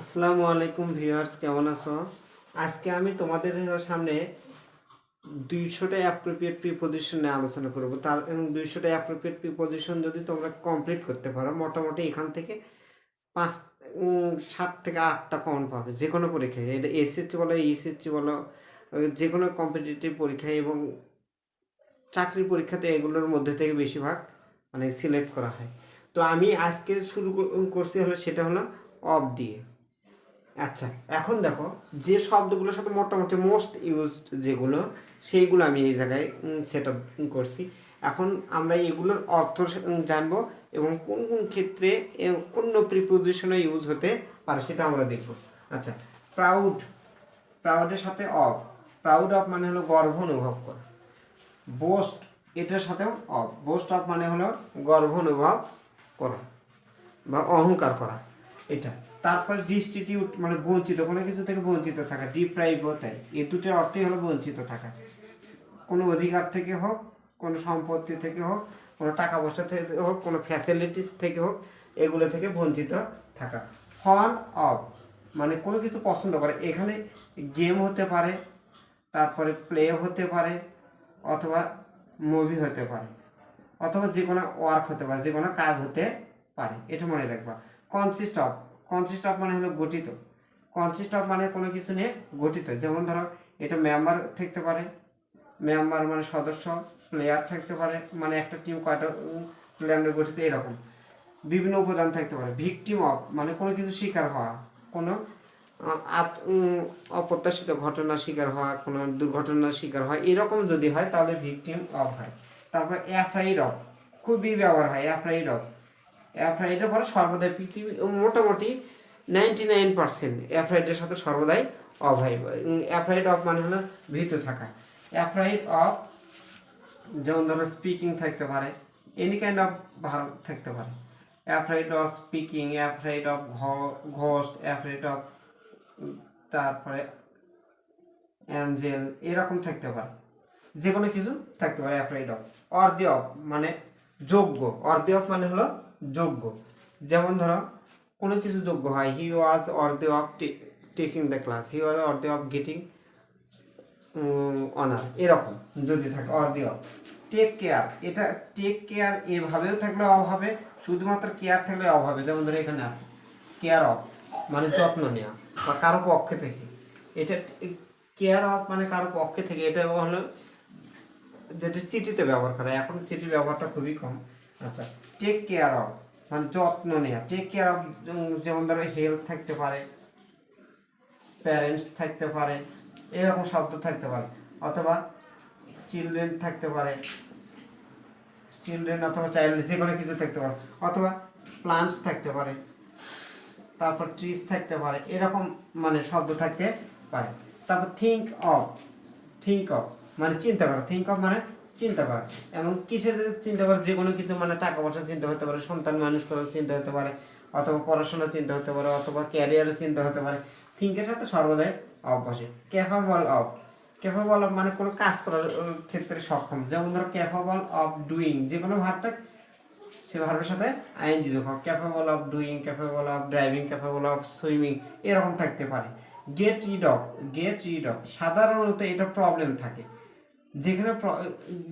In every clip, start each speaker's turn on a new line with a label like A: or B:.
A: আসসালামু আলাইকুম ভিউয়ার্স কেমন আছো আজকে আমি তোমাদের সামনে দুইশোটা অ্যাপ্রোপ্রিয়েট প্রিপোজিশন নিয়ে আলোচনা করবো তার এবং দুইশোটা অ্যাপ্রোপ্রিয়েট প্রিপোজিশন যদি তোমরা কমপ্লিট করতে পারো মোটামুটি এখান থেকে পাঁচ সাত থেকে আটটা কমন পাবে যে কোনো পরীক্ষায় এটা এসএসসি বলো ইসএসসি e বলো যে কোনো কম্পিটিটিভ পরীক্ষায় এবং চাকরি পরীক্ষাতে এগুলোর মধ্যে থেকে বেশিরভাগ মানে সিলেক্ট করা হয় তো আমি আজকে শুরু করছি হলো সেটা হলো অফ দিয়ে আচ্ছা এখন দেখো যে শব্দগুলোর সাথে মোটামুটি মোস্ট ইউজড যেগুলো সেইগুলো আমি এই জায়গায় সেট আপ করছি এখন আমরা এগুলোর অর্থ জানবো এবং কোন কোন ক্ষেত্রে অন্য প্রিপোজিশনে ইউজ হতে পারে সেটা আমরা দেখব আচ্ছা প্রাউড প্রাউডের সাথে অফ প্রাউড অফ মানে হলো গর্ব অনুভব করা বোস্ট এটার সাথেও অফ বোস্ট অফ মানে হলো গর্ব অনুভব করা বা অহংকার করা এটা তারপরে ডিস্টিটিউট মানে বঞ্চিত কোনো কিছু থেকে বঞ্চিত থাকা ডিপ্রাইভ তাই এই দুটোর অর্থই হলো বঞ্চিত থাকা কোনো অধিকার থেকে হোক কোনো সম্পত্তি থেকে হোক কোনো টাকা পয়সা থেকে হোক কোনো ফ্যাসিলিটিস থেকে হোক এগুলো থেকে বঞ্চিত থাকা ফন অফ মানে কোনো কিছু পছন্দ করে এখানে গেম হতে পারে তারপরে প্লে হতে পারে অথবা মুভি হতে পারে অথবা যে কোনো ওয়ার্ক হতে পারে যে কোনো কাজ হতে পারে এটা মনে রাখবা কনসিস্ট অফ কনসিস্ট অফ মানে হলো গঠিত কনসিস্ট অফ মানে কোনো কিছু নিয়ে গঠিত যেমন ধরো এটা মেম্বার থাকতে পারে মেম্বার মানে সদস্য প্লেয়ার থাকতে পারে মানে একটা টিম কয়টা প্লেয়ার নিয়ে গঠিত এরকম বিভিন্ন উপাদান থাকতে পারে ভিকটিম অফ মানে কোনো কিছু শিকার হওয়া কোনো অপ্রত্যাশিত ঘটনার শিকার হওয়া কোনো দুর্ঘটনার শিকার হয় এরকম যদি হয় তাহলে ভিকটিম অফ হয় তারপর অ্যাফ্রাইড অফ খুবই ব্যবহার হয় অ্যাফ্রাইড অফ অ্যাফ্রাইডের পরে সর্বদাই পৃথিবী মোটামুটি নাইনটি নাইন পার্সেন্ট অ্যাফ্রাইডের সাথে সর্বদাই অফ অ্যাফ্রাইড অফ মানে হলো ভীত থাকা অ্যাফ্রাইড অফ যেমন ধরো স্পিকিং থাকতে পারে এনি কাইন্ড অফ ভালো থাকতে পারে afraid of speaking afraid of ghost afraid of তারপরে অ্যাঞ্জেল এরকম থাকতে পারে যে কোনো কিছু থাকতে পারে অ্যাফ্রাইড অফ অর্ধে অফ মানে যোগ্য অর্ধে অফ মানে হলো যোগ্য যেমন ধরো কোনো কিছু যোগ্য হয় he was or they of taking the class he was or they of getting honour এরকম যদি থাকে or they of take care এটা টেক কেয়ার এভাবেও থাকলে অভাবে শুধুমাত্র কেয়ার থাকলে অভাবে যেমন ধরো এখানে আছে কেয়ার অফ মানে যত্ন নেওয়া বা কারো পক্ষে থেকে এটা কেয়ার অফ মানে কারো পক্ষে থেকে এটা হলো যেটা চিঠিতে ব্যবহার করা এখন চিঠি ব্যবহারটা খুবই কম আচ্ছা টেক কেয়ার অফ মানে যত্ন নেওয়া টেক কেয়ার অফ যেমন ধরো হেলথ থাকতে পারে প্যারেন্টস থাকতে পারে এরকম শব্দ থাকতে পারে অথবা চিলড্রেন থাকতে পারে চিলড্রেন অথবা চাইল্ড যে কোনো কিছু থাকতে পারে অথবা প্লান্টস থাকতে পারে তারপর ট্রিজ থাকতে পারে এরকম মানে শব্দ থাকতে পারে তারপর থিঙ্ক অফ থিঙ্ক অফ মানে চিন্তা করা থিঙ্ক অফ মানে চিন্তা করা এমন কিসের চিন্তা করা যে কোনো কিছু মানে টাকা পয়সার চিন্তা হতে পারে সন্তান মানুষ করার চিন্তা হতে পারে অথবা পড়াশোনার চিন্তা হতে পারে অথবা ক্যারিয়ারের চিন্তা হতে পারে থিঙ্কের সাথে সর্বদাই অফ আসে ক্যাপাবল অফ ক্যাপাবল অফ মানে কোনো কাজ করার ক্ষেত্রে সক্ষম যেমন ধরো ক্যাপাবল অফ ডুইং যে কোনো ভার থাক সে ভারের সাথে আইএনজি যোগ হোক capable of doing capable of driving capable of swimming এরকম থাকতে পারে get rid of get rid of সাধারণত এটা প্রবলেম থাকে যেখানে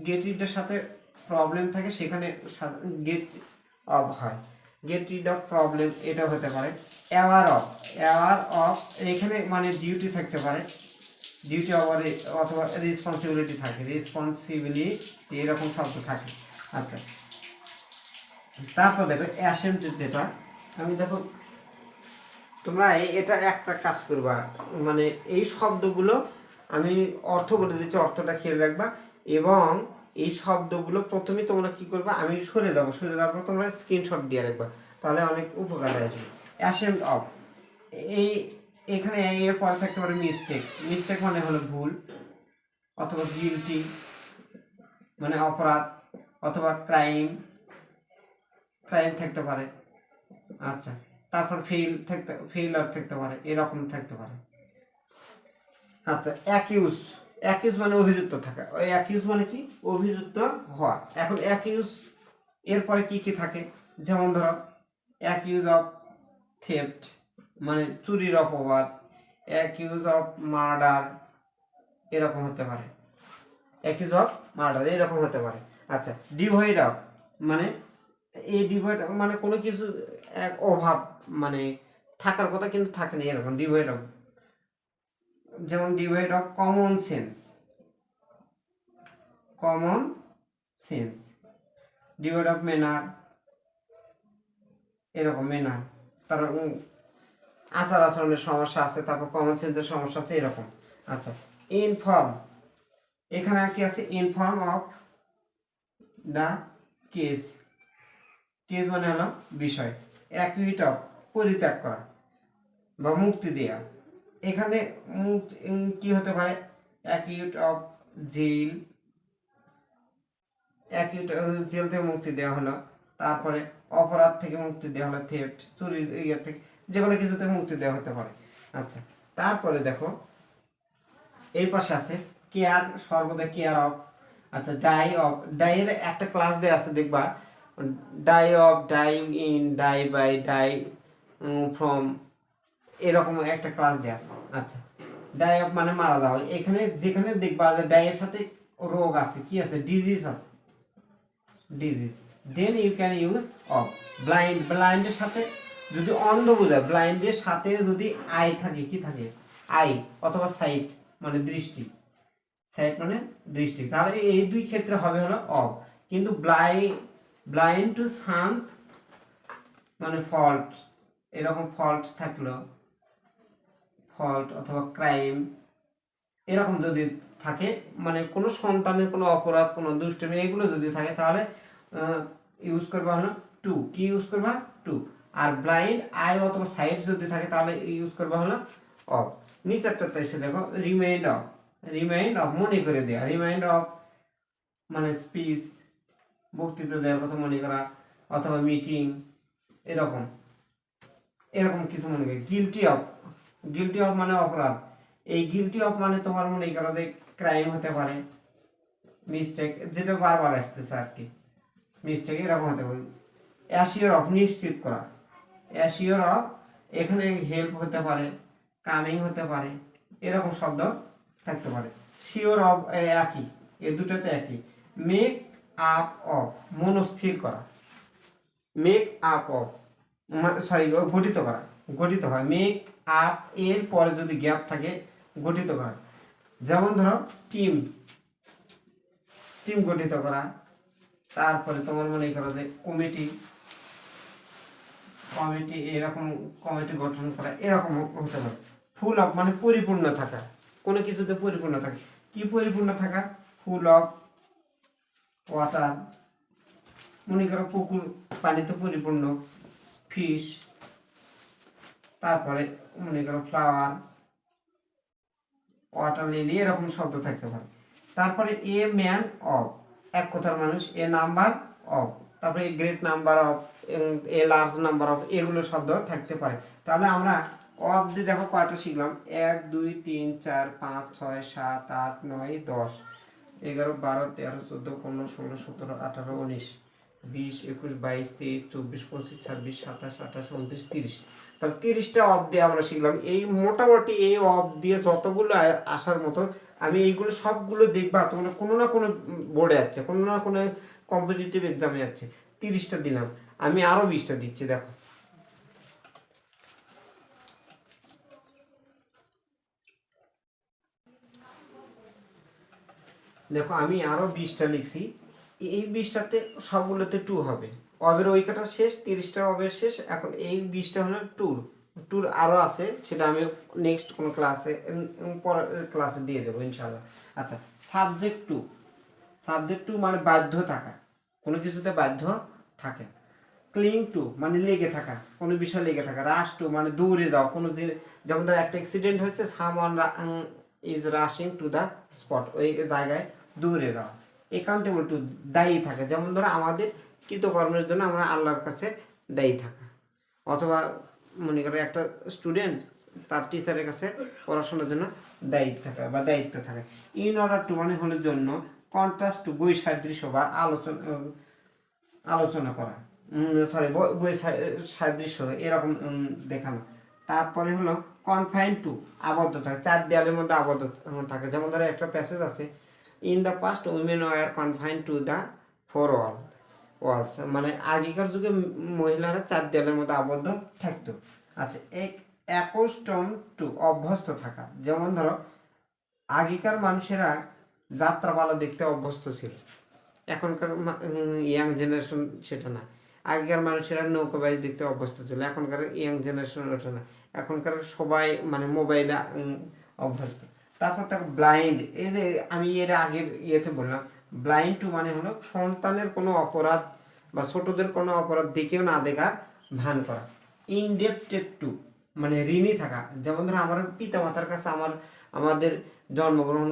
A: গেট রিডের সাথে প্রবলেম থাকে সেখানে গেট অফ হয় গেট রিড অফ প্রবলেম এটা হতে পারে অ্যাওয়ার অফ অ্যাওয়ার অফ এখানে মানে ডিউটি থাকতে পারে ডিউটি আবার অথবা রেসপন্সিবিলিটি থাকে রেসপন্সিবিলিটি এরকম শব্দ থাকে আচ্ছা তারপর দেখো অ্যাসেম্পটেড যেটা আমি দেখো তোমরা এটা একটা কাজ করবা মানে এই শব্দগুলো আমি অর্থ বলে দিচ্ছি অর্থটা খেয়াল রাখবা এবং এই শব্দগুলো প্রথমে তোমরা কি করবে আমি সরে যাবো সরে যাওয়ার পর তোমরা স্ক্রিনশট দিয়ে রাখবা তাহলে অনেক উপকার আসবে অ্যাসেম্ট অফ এই এখানে এর পরে থাকতে পারে মিস্টেক মিস্টেক মানে হলো ভুল অথবা গিলটি মানে অপরাধ অথবা ক্রাইম ক্রাইম থাকতে পারে আচ্ছা তারপর ফেল থাকতে ফেলার থাকতে পারে এরকম থাকতে পারে আচ্ছা অ্যাকিউজ অ্যাকিউজ মানে অভিযুক্ত থাকা ওই অ্যাকিউজ মানে কি অভিযুক্ত হওয়া এখন অ্যাকিউজ এরপরে কি কি থাকে যেমন ধরো অ্যাকিউজ অফ থেফট মানে চুরির অপবাদ অ্যাকিউজ অফ মার্ডার এরকম হতে পারে অ্যাকিউজ অফ মার্ডার এরকম হতে পারে আচ্ছা ডিভয়েড অফ মানে এই ডিভয়েড মানে কোনো কিছু এক অভাব মানে থাকার কথা কিন্তু থাকে না এরকম ডিভয়েড অফ যেমন divide of common sense common sense divide of manner এরকম মেনার তার আচার আচরণের সমস্যা আছে তারপর কমন সেন্সের সমস্যা আছে এরকম আচ্ছা ইনফর্ম এখানে কি আছে inform of the case case মানে হলো বিষয় অ্যাকুইট অফ পরিত্যাগ করা বা মুক্তি দেওয়া এখানে কি হতে পারে acute of jail acute jail থেকে মুক্তি দেওয়া হলো তারপরে অপরাধ থেকে মুক্তি দেওয়া হলো থেফট চুরি ইয়ে থেকে যে কোনো কিছুতে মুক্তি দেওয়া হতে পারে আচ্ছা তারপরে দেখো এই পাশে আছে কেয়ার সর্বদা কেয়ার অফ আচ্ছা ডাই অফ ডাইয়ের একটা ক্লাস দেওয়া আছে দেখবা die of die in die by die from এরকম একটা ক্লাস দেওয়া আছে আচ্ছা ডায় মানে মারা যাওয়া এখানে যেখানে দেখবা যে ডায়ের সাথে রোগ আছে কি আছে ডিজিজ আছে disease then you can use of blind ব্লাইন্ডের সাথে যদি অন্ধ বোঝায় ব্লাইন্ডের সাথে যদি আই থাকে কি থাকে আই অথবা সাইট মানে দৃষ্টি সাইট মানে দৃষ্টি তাহলে এই দুই ক্ষেত্রে হবে হলো অফ কিন্তু ব্লাই ব্লাইন্ড টু সান্স মানে ফল্ট এরকম ফল্ট থাকলো ফল্ট অথবা ক্রাইম এরকম যদি থাকে মানে কোনো সন্তানের কোনো অপরাধ কোনো দুষ্টমি এগুলো যদি থাকে তাহলে ইউজ করবা হলো টু কি ইউজ করবা টু আর ব্লাইন্ড আই অথবা সাইড যদি থাকে তাহলে ইউজ করবা হলো অফ নিচেরটাতে এসে দেখো রিমাইন্ড অফ রিমাইন্ড অফ মনে করে দেওয়া রিমাইন্ড অফ মানে স্পিচ বক্তৃতা দেওয়ার কথা মনে করা অথবা মিটিং এরকম এরকম কিছু মনে করি গিলটি অফ গিলটি অফ মানে অপরাধ এই গিলটি অফ মানে তোমার মনে করো যে ক্রাইম হতে পারে মিস্টেক যেটা বারবার আসতেছে আর কি মিস্টেক এরকম হতে পারে অ্যাসিওর অফ নিশ্চিত করা অ্যাসিওর অফ এখানে হেল্প হতে পারে কামিং হতে পারে এরকম শব্দ থাকতে পারে শিওর অফ একই এ দুটাতে একই মেক আপ অফ মনস্থির করা মেক আপ অফ সরি গঠিত করা গঠিত হয় মেক আপ এর পরে যদি গ্যাপ থাকে গঠিত করা যেমন ধরো টিম টিম গঠিত করা তারপরে তোমার মনে করো যে কমিটি কমিটি এরকম কমিটি গঠন করা এরকম হতে পারে ফুল অফ মানে পরিপূর্ণ থাকা কোনো কিছুতে পরিপূর্ণ থাকে কি পরিপূর্ণ থাকা ফুল অফ ওয়াটার মনে করো পুকুর পানিতে পরিপূর্ণ ফিশ তারপরে মনে করো ফ্লাওয়ার ওয়াটার লিলি এরকম শব্দ থাকতে পারে তারপরে এ ম্যান অফ এক কথার মানুষ এ নাম্বার অফ তারপরে a great number of a large number of এগুলো শব্দ থাকতে পারে তাহলে আমরা অফ দিয়ে দেখো কয়টা শিখলাম এক দুই তিন চার পাঁচ ছয় সাত আট নয় দশ এগারো বারো তেরো চোদ্দো পনেরো ষোলো সতেরো আঠারো উনিশ বিশ একুশ বাইশ তেইশ চব্বিশ পঁচিশ ছাব্বিশ সাতাশ আঠাশ উনত্রিশ তিরিশ তাহলে তিরিশটা অফ দিয়ে আমরা শিখলাম এই মোটামুটি এই অফ দিয়ে যতগুলো আসার মতো আমি এইগুলো সবগুলো দেখবা তোমরা কোনো না কোনো বোর্ডে যাচ্ছে কোনো না কোনো কম্পিটিটিভ এক্সামে যাচ্ছে তিরিশটা দিলাম আমি আরও বিশটা দিচ্ছি দেখো দেখো আমি আরও বিশটা লিখছি এই বিশটাতে সবগুলোতে টু হবে অবের ওইকাটা শেষ তিরিশটা অবের শেষ এখন এই বিশটা হলো ট্যুর ট্যুর আরও আছে সেটা আমি নেক্সট কোনো ক্লাসে পরের ক্লাসে দিয়ে দেবো ইনশাল্লাহ আচ্ছা সাবজেক্ট টু সাবজেক্ট টু মানে বাধ্য থাকা কোনো কিছুতে বাধ্য থাকে ক্লিং টু মানে লেগে থাকা কোনো বিষয় লেগে থাকা রাশ টু মানে দৌড়ে যাও কোনো দিন যেমন ধর একটা অ্যাক্সিডেন্ট হয়েছে someone is rushing to the spot ওই জায়গায় দৌড়ে যাওয়া একাউন্টেবল টু দায়ী থাকে যেমন ধরো আমাদের কৃতকর্মের জন্য আমরা আল্লাহর কাছে দায়ী থাকা অথবা মনে করে একটা স্টুডেন্ট তার টিচারের কাছে পড়াশোনার জন্য দায়িত্ব থাকা বা দায়িত্ব থাকে ইন অর্ডার টু মানে হলো জন্য কন্ট্রাস্ট টু বই সাদৃশ্য বা আলোচনা আলোচনা করা সরি বই সাদৃশ্য এরকম দেখানো তারপরে হলো কনফাইন টু আবদ্ধ থাকে চার দেয়ালের মধ্যে আবদ্ধ থাকে যেমন ধরো একটা প্যাসেজ আছে in the past women were confine to the four walls আচ্ছা মানে আগেকার যুগে মহিলারা চার দেয়ালের মতো আবদ্ধ থাকতো আচ্ছা এক অ্যাকোস্টম টু অভ্যস্ত থাকা যেমন ধরো আগেকার মানুষেরা যাত্রাপালা দেখতে অভ্যস্ত ছিল এখনকার ইয়াং জেনারেশন সেটা না আগেকার মানুষেরা নৌকাবাজি দেখতে অভ্যস্ত ছিল এখনকার ইয়াং জেনারেশন ওঠে না এখনকার সবাই মানে মোবাইলে অভ্যস্ত তারপর তাকে ব্লাইন্ড এই যে আমি এর আগের ইয়েতে বললাম ব্লাইন্ড টু মানে হলো সন্তানের কোনো অপরাধ বা ছোটদের কোনো অপরাধ দেখেও না দেখার ভান করা ইনডেপটেড টু মানে ঋণী থাকা যেমন ধরো আমার পিতা মাতার কাছে আমার আমাদের জন্মগ্রহণ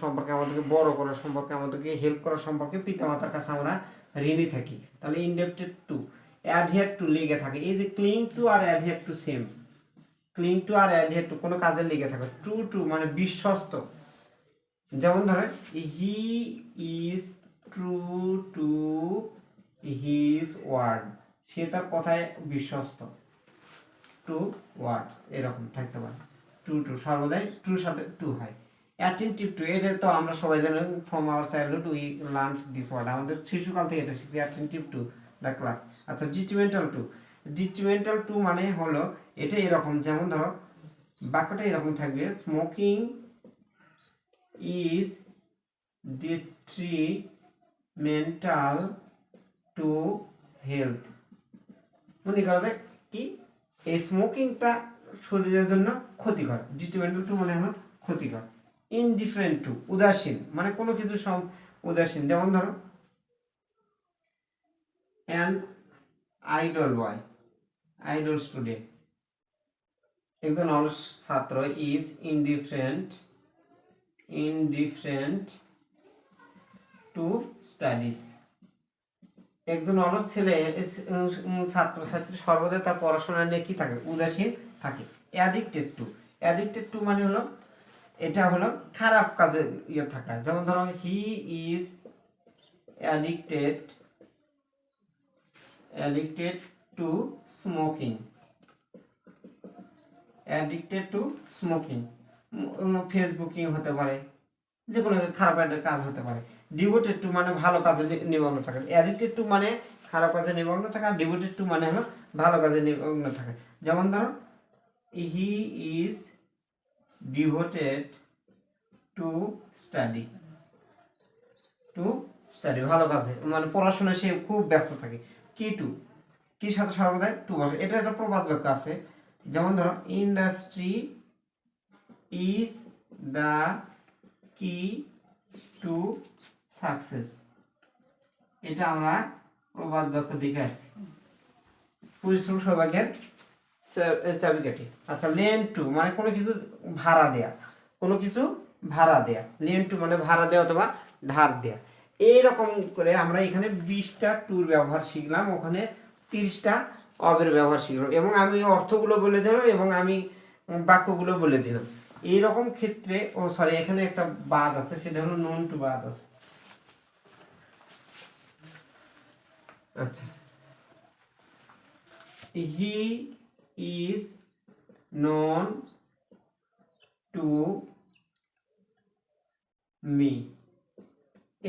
A: সম্পর্কে আমাদেরকে বড় করা সম্পর্কে আমাদেরকে হেল্প করা সম্পর্কে পিতা মাতার কাছে আমরা ঋণী থাকি তাহলে ইনডেপটেড টু অ্যাডহেয়ার টু লেগে থাকে এই যে cling to or adhere to same cling to or adhere to কোনো কাজে লেগে থাকে টু টু মানে বিশ্বস্ত যেমন ধরেন he is true to his word সে তার কথায় বিশ্বস্ত টু ওয়ার্ড এরকম থাকতে পারে টু টু সর্বদাই টুর সাথে টু হয় অ্যাটেন্টিভ টু এটা তো আমরা সবাই জানি from our childhood we learn this word আমাদের শিশুকাল থেকে এটা শিখছি অ্যাটেন্টিভ টু দ্য ক্লাস আচ্ছা ডিটিমেন্টাল টু ডিটিমেন্টাল টু মানে হলো এটা এরকম যেমন ধরো বাক্যটা এরকম থাকবে smoking is detrimental to health মনে করা কি এই স্মোকিংটা শরীরের জন্য ক্ষতিকর ডিট্রিমেন্টাল তো মানে আমার ক্ষতিকর ইনডিফারেন্ট টু উদাসীন মানে কোনো কিছু উদাসীন যেমন ধরো an idle boy idle student একজন অলস ছাত্র is indifferent indifferent to studies একজন অনার্স ছেলে ছাত্র ছাত্রছাত্রী সর্বদা তার পড়াশোনা নিয়ে কি থাকে উদাসীন থাকে অ্যাডিক্টেড টু অ্যাডিক্টেড টু মানে হলো এটা হলো খারাপ কাজে ইয়ে থাকা যেমন ধরো he is addicted addicted to smoking addicted to smoking facebooking হতে পারে যে কোনো খারাপ একটা কাজ হতে পারে ডিভোটেড টু মানে ভালো কাজে নিমগ্ন থাকে অ্যাডিক্টেড টু মানে খারাপ কাজে নিমগ্ন থাকা ডিভোটেড টু মানে হলো ভালো কাজে নিমগ্ন থাকে যেমন ধরো he is devoted to study to study ভালো কাজে মানে পড়াশোনায় সে খুব ব্যস্ত থাকে কি টু কি সাথে সর্বদাই টু বসে এটা একটা প্রবাদ বাক্য আছে যেমন ধরো industry is the key to success এটা আমরা প্রবাদ বাক্য দেখে আসছি পরিশ্রম সৌভাগ্যের চাবিকাঠি আচ্ছা লেন টু মানে কোনো কিছু ভাড়া দেয়া কোনো কিছু ভাড়া দেয়া লেন টু মানে ভাড়া দেয়া অথবা ধার দেয়া এইরকম করে আমরা এখানে বিশটা টুর ব্যবহার শিখলাম ওখানে তিরিশটা অবের ব্যবহার শিখলাম এবং আমি অর্থগুলো বলে দিলাম এবং আমি বাক্যগুলো বলে দিলাম এইরকম ক্ষেত্রে ও সরি এখানে একটা বাদ আছে সেটা হলো নন টু বাদ আছে আচ্ছা he is known to me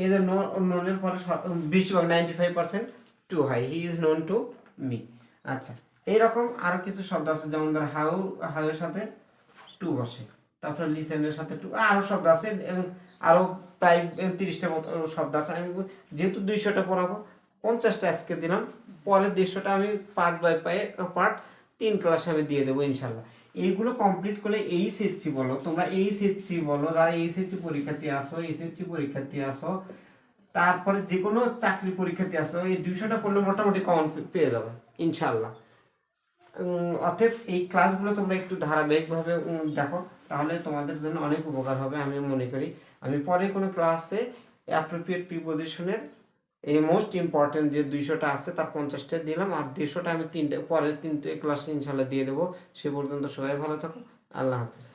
A: এই নন ননের পরে বেশিরভাগ ninety five percent to hi he is known to me আচ্ছা এইরকম আরো কিছু শব্দ আছে যেমন ধর হাউ হাউয়ের সাথে টু বসে তারপরে লিসেনের সাথে আরও শব্দ আছে আরও প্রায় তিরিশটা মতো শব্দ আছে আমি যেহেতু দুইশোটা পড়াবো পঞ্চাশটা আজকে দিলাম পরে দেড়শোটা আমি পার্ট বাই পাই পার্ট তিন ক্লাসে আমি দিয়ে দেবো ইনশাল্লাহ এইগুলো কমপ্লিট করলে এইচএসসি বলো তোমরা এইচএসসি বলো যারা এইচএসসি পরীক্ষার্থী আসো এইচএসসি পরীক্ষার্থী আসো তারপরে যে কোনো চাকরি পরীক্ষাতে আসো এই দুইশোটা পড়লে মোটামুটি কমন পেয়ে যাবে ইনশাল্লাহ অতএব এই ক্লাসগুলো তোমরা একটু ধারাবাহিকভাবে দেখো তাহলে তোমাদের জন্য অনেক উপকার হবে আমি মনে করি আমি পরে কোনো ক্লাসে অ্যাপ্রোপ্রিয়েট প্রিপোজিশনের এই মোস্ট ইম্পর্টেন্ট যে দুইশোটা আছে তার পঞ্চাশটা দিলাম আর দেড়শোটা আমি তিনটে পরের তিনটে ক্লাসে ইনশাল্লাহ দিয়ে দেবো সে পর্যন্ত সবাই ভালো থাকো আল্লাহ হাফিজ